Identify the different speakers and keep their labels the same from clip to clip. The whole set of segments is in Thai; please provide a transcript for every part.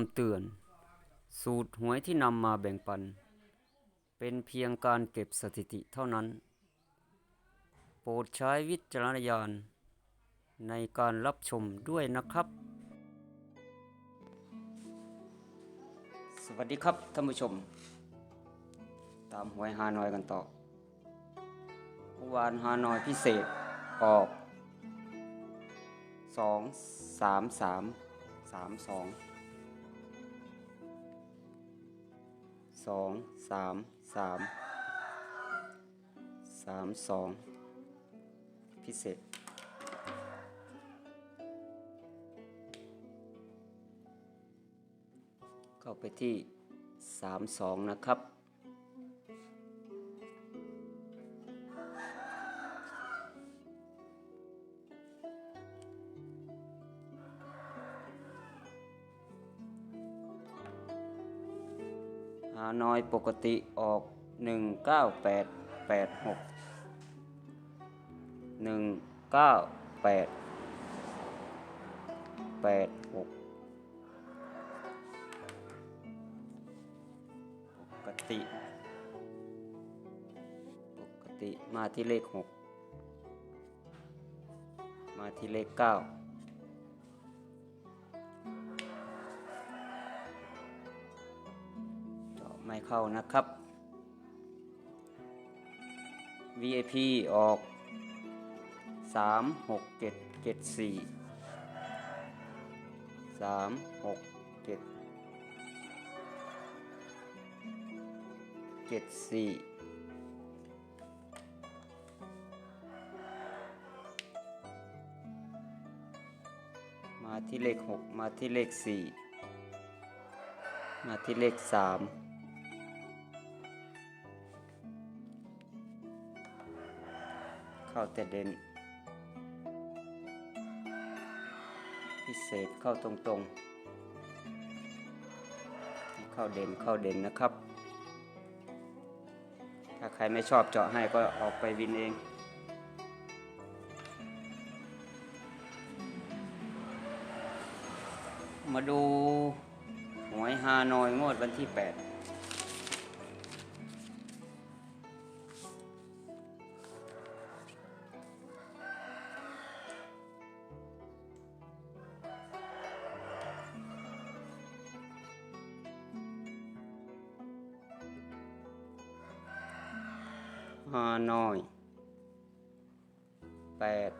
Speaker 1: ำเตือน สูตรหวยที่นำมาแบ่งปัน เป็นเพียงการเก็บสถิติเท่านั้น โปรดใช้วิจารณญาณ ในการรับชมด้วยนะครับ สวัสดีครับท่านผู้ชม ตามหวยฮานอยกันต่อวานฮานอยพิเศษออก 2 3 3 3 2 สองสองสามสามสามสองพิเศษเข้าไปที่สามสองนะครับาน้อยปกติออก 19886 19886กติ ปกติมาที่เลข 6 มาที่เลข 9 เข้านะครับ VIP ออก 3 6 7 7 4 3 6 7 7 4มาที่เลข 6 มาที่เลข 4 มาที่เลข 3 ข้าแต่เด่นพิเศษเข้าตรงๆ เข้าเด่นเข้าเด่นนะครับ ถ้าใครไม่ชอบเจาะให้ก็ออกไปวินเองมาดูหวยฮานอยงวดวันที่ 8 ฮานอยแปด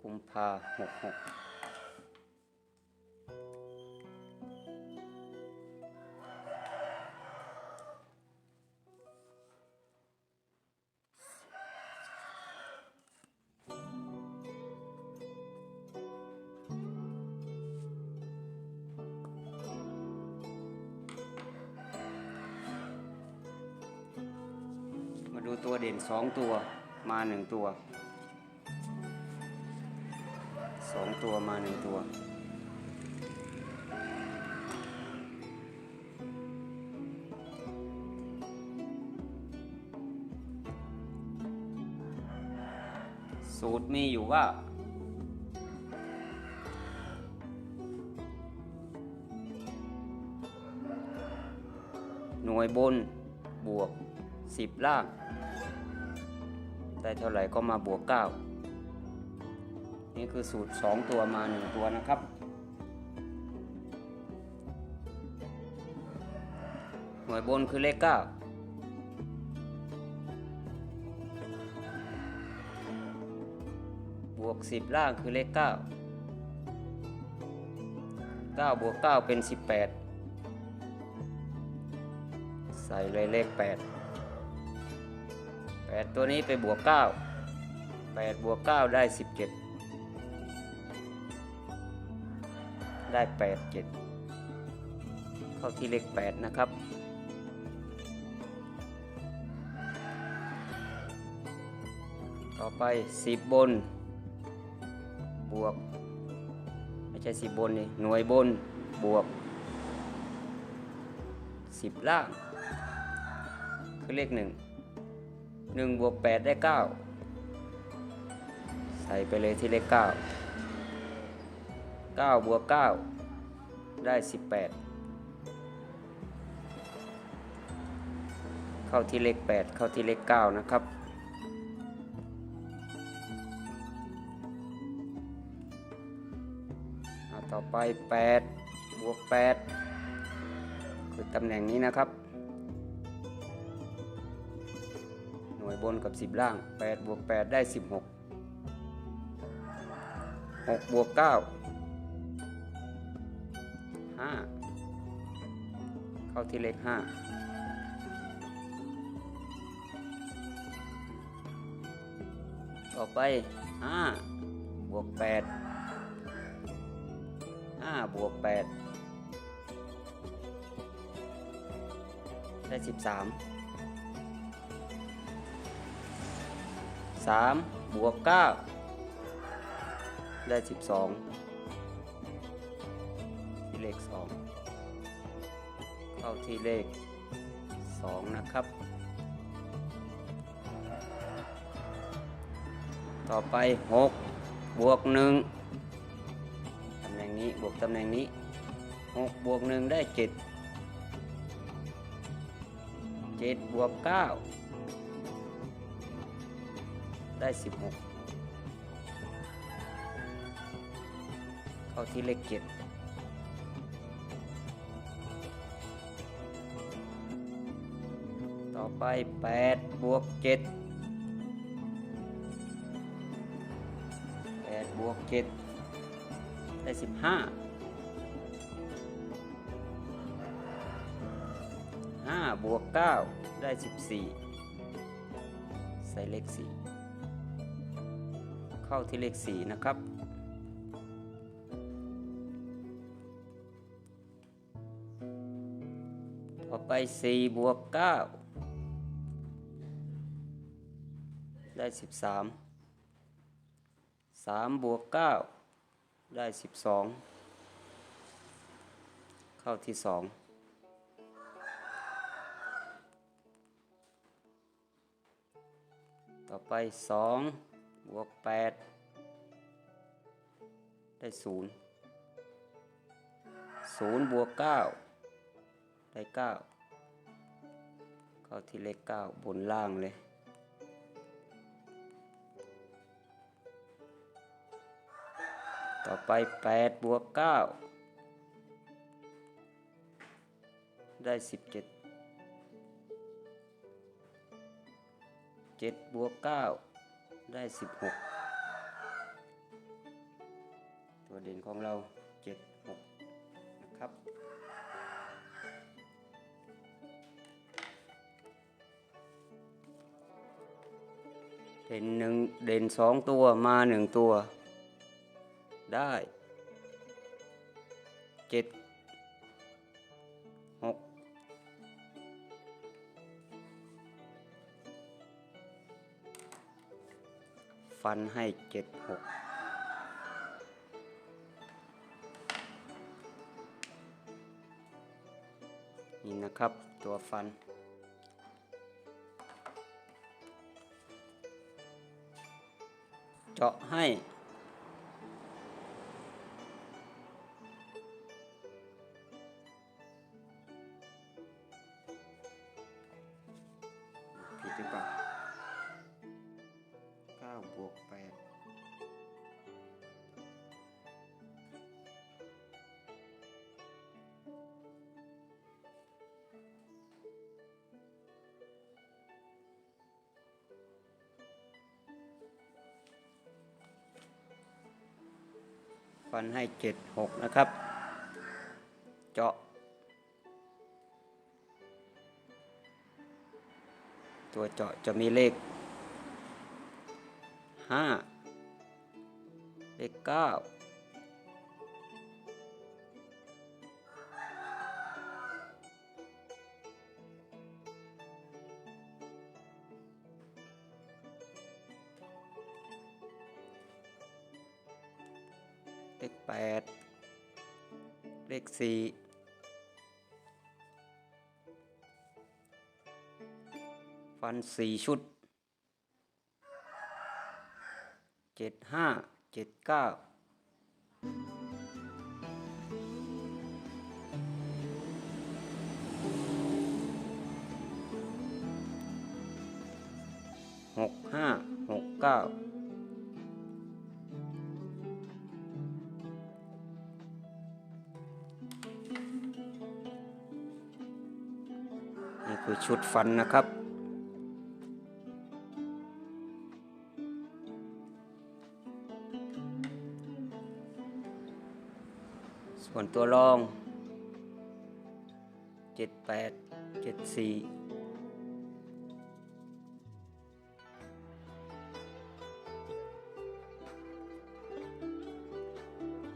Speaker 1: กุมภาหกหก ดูตัวเด่นสองตัวมาหนึ่งตัวสองตัวมาหนึ่งตัว สูตรมีอยู่ว่าหน่วยบนบวก 10 ล่าง ได้เท่าไหร่ก็มาบวก 9 นี่คือสูตร 2 ตัวมา 1 ตัวนะครับ หน่วยบนคือเลข9บวก10 ล่างคือเลข 9 9 บวก 9 เป็น 18 ใส่เลยเลข 8 8 ตัวนี้ไปบวก 9 8 บวก 9 ได้ 17 ได้ 8 7 เข้าที่เลข 8 นะครับ ต่อไป 10 บน บวก ไม่ใช่ 10 บนนี่ หน่วยบน บวก 10 ล่าง คือเลข 1 1บวก8ได้ 9 ใส่ไปเลยที่เลข9เก้าบวกเก้าได้สิบแปดเข้าที่เลขแปดเข้าที่เลขเก้านะครับอ่าต่อไป8บวก8คือตำแหน่งนี้นะครับ น่วยบนกับ 10 ล่าง8บวก8ได้ 16 6บวก9 5 เข้าที่เลข 5ต่อไป 5 บวก8ห้าบวกแปดได้สิ บสามบวกเก้าได้สิบสองที่เลขสองเข้าที่เลขสองนะครับ ต่อไปหกบวกหนึ่งตำแหน่งนี้บวกตำแหน่งนี้หกบวกหนึ่งได้เจ็ดเจ็ดบวกเก้า ได้สิบหกเข้าที่เลขเจ็ดต่อไปแปดบวกเจ็ดแปดบวกเจ็ดได้สิบห้าห้าบวกเก้าได้สิบสี่ใส่เลขสี่ เข้าที่เลขสี่นะครับ ต่อไปสี่บวกเก้าได้สิบสามสามบวกเก้าได้สิบสองเข้าที่สองต่อไปสอง บวกแปดได้ศูนย์ศูนย์บวกเก้าได้เก้าเข้าที่เลขเก้าบนล่างเลย ต่อไปแปดบวกเก้าได้สิบเจ็ดเจ็ดบวกเก้า ได้สิบหกตัวเด่นของเราเจ็ดหกนะครับ เด่นหนึ่งเด่นสองตัวมาหนึ่งตัว ได้เจ็ด ฟันให้เจ็ดหกนี่นะครับตัวฟัน เจาะให้ กแปดฟันให้เจ็ดหกนะครับ เจาะ ตัวเจาะจะมีเลข ห้าเลขเก้าเลขแปดเลขสี่ฟันสี่ชุด จ็ดห้าเจ็ดเก้าหกห้าหกเก้านี่คือชุดฟันนะครับ ส่วนตัวรองเจ็ดแปดเจ็ดสี่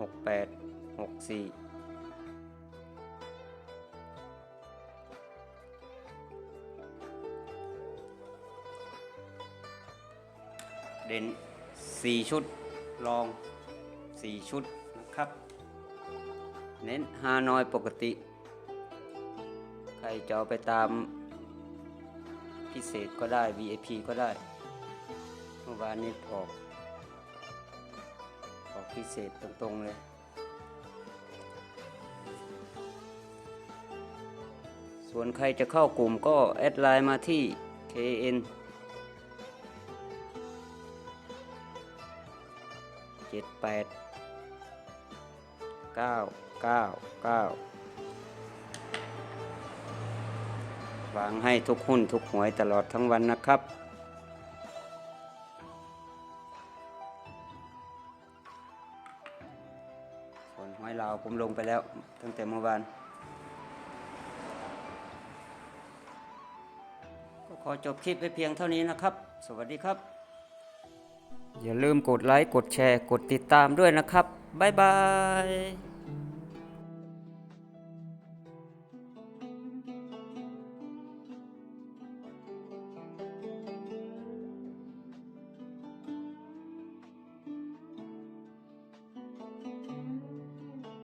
Speaker 1: หกแปดหกสี่เด่นสี่ชุดรองสี่ชุดนะครับ เน้นฮานอยปกติ ใครจะเอาไปตามพิเศษก็ได้ VIP ก็ได้เมื่อวานนี้ออกออกพิเศษตรงๆเลยส่วนใครจะเข้ากลุ่มก็แอดไลน์มาที่ KN เจ็ดแปด เก้าเก้าเก้าวางให้ทุกหุ้นทุกหวยตลอดทั้งวันนะครับ ส่วนหวยลาวผมลงไปแล้วตั้งแต่เมื่อวาน ก็ขอจบคลิปไปเพียงเท่านี้นะครับ สวัสดีครับ อย่าลืมกดไลค์ กดแชร์ กดติดตามด้วยนะครับ Bye-bye!